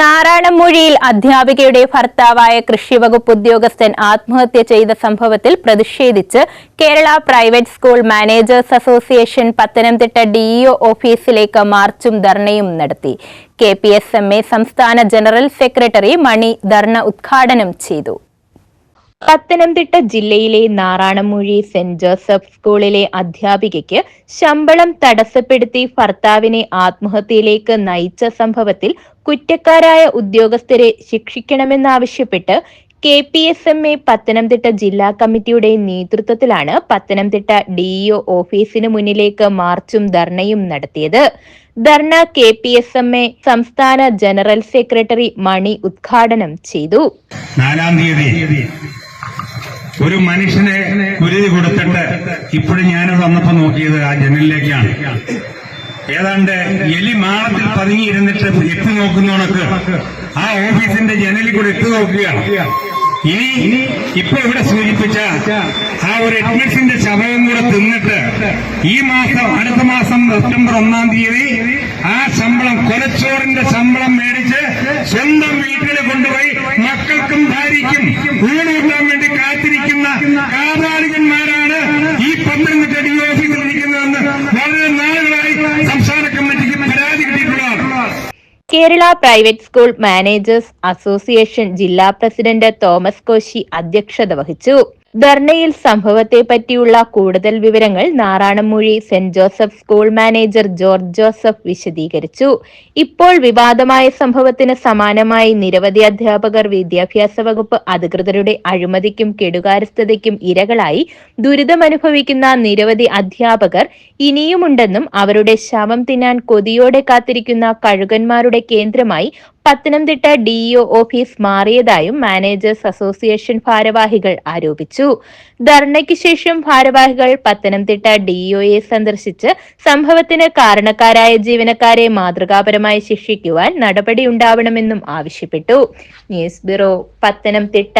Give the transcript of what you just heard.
നാരായണമൂഴിയിൽ അധ്യാപികയുടെ ഭർത്താവായ കൃഷിവകുപ്പ് ഉദ്യോഗസ്ഥൻ ആത്മഹത്യ ചെയ്ത സംഭവത്തിൽ പ്രതിഷേധിച്ച് Kerala private school managers association Pathanamthitta DEO ഓഫീസിലേക്ക് മാർച്ചും ധർണയും നടത്തി. കെ സംസ്ഥാന ജനറൽ സെക്രട്ടറി മണി ധർണ ഉദ്ഘാടനം ചെയ്തു. പത്തനംതിട്ട ജില്ലയിലെ നാറാണമൂഴി സെന്റ് ജോസഫ് സ്കൂളിലെ അധ്യാപികയ്ക്ക് ശമ്പളം തടസ്സപ്പെടുത്തി ഭർത്താവിനെ ആത്മഹത്യയിലേക്ക് നയിച്ച സംഭവത്തിൽ കുറ്റക്കാരായ ഉദ്യോഗസ്ഥരെ ശിക്ഷിക്കണമെന്നാവശ്യപ്പെട്ട് K P S M A Pathanamthitta ജില്ലാ കമ്മിറ്റിയുടെ നേതൃത്വത്തിലാണ് പത്തനംതിട്ട ഡിഇഒ ഓഫീസിന് മുന്നിലേക്ക് മാർച്ചും ധർണയും നടത്തിയത്. Dharna K P S M A സംസ്ഥാന ജനറൽ സെക്രട്ടറി മണി ഉദ്ഘാടനം ചെയ്തു. നാലാം തീയതി ഒരു മനുഷ്യനെ കുരുതി കൊടുത്തിട്ട് ഇപ്പോഴും ഞാൻ വന്നപ്പോ നോക്കിയത് ആ ജനലിലേക്കാണ്. ഏതാണ്ട് എലി മാളത്തിൽ പതുങ്ങിയിരുന്നിട്ട് എത്തി നോക്കുന്നവണക്ക് ആ ഓഫീസിന്റെ ജനലിൽ കൂടെ എത്തി നോക്കുകയാണ് ഇനി ഇപ്പൊ ഇവിടെ സൂചിപ്പിച്ച ആ ഒരു എഡ്മിറ്റ്സിന്റെ ശവവും കൂടെ തിന്നിട്ട് ഈ മാസം അടുത്ത മാസം സെപ്റ്റംബർ ഒന്നാം തീയതി ആ ശമ്പളം കൊലച്ചോറിന്റെ ശമ്പളം മേടിച്ച് സ്വന്തം വീട്ടിൽ കൊണ്ടുപോയി മക്കൾക്കും ഭാര്യയ്ക്കും ഊണ് Kerala private school managers association ജില്ലാ പ്രസിഡന്റ് തോമസ് കോശി അധ്യക്ഷത വഹിച്ചു. ധർണയിൽ സംഭവത്തെ പറ്റിയുള്ള കൂടുതൽ വിവരങ്ങൾ Naranamoozhi Saint Joseph school manager George Joseph വിശദീകരിച്ചു. ഇപ്പോൾ വിവാദമായ സംഭവത്തിന് സമാനമായി നിരവധി അധ്യാപകർ വിദ്യാഭ്യാസ വകുപ്പ് അധികൃതരുടെ അഴിമതിക്കും കെടുകാരസ്ഥതയ്ക്കും ഇരകളായി ദുരിതമനുഭവിക്കുന്ന നിരവധി അധ്യാപകർ ഇനിയുമുണ്ടെന്നും അവരുടെ ശവം തിന്നാൻ കൊതിയോടെ കാത്തിരിക്കുന്ന കഴുകന്മാരുടെ കേന്ദ്രമായി പത്തനംതിട്ട ഡിഇഒ ഓഫീസ് മാറിയതായും മാനേജേഴ്സ് അസോസിയേഷൻ ഭാരവാഹികൾ ആരോപിച്ചു. ധർണയ്ക്ക് ശേഷം ഭാരവാഹികൾ പത്തനംതിട്ട ഡിഇഒയെ സന്ദർശിച്ച് സംഭവത്തിന് കാരണക്കാരായ ജീവനക്കാരെ മാതൃകാപരമായി ശിക്ഷിക്കുവാൻ നടപടിയുണ്ടാവണമെന്നും ആവശ്യപ്പെട്ടു. News bureau Pathanamthitta.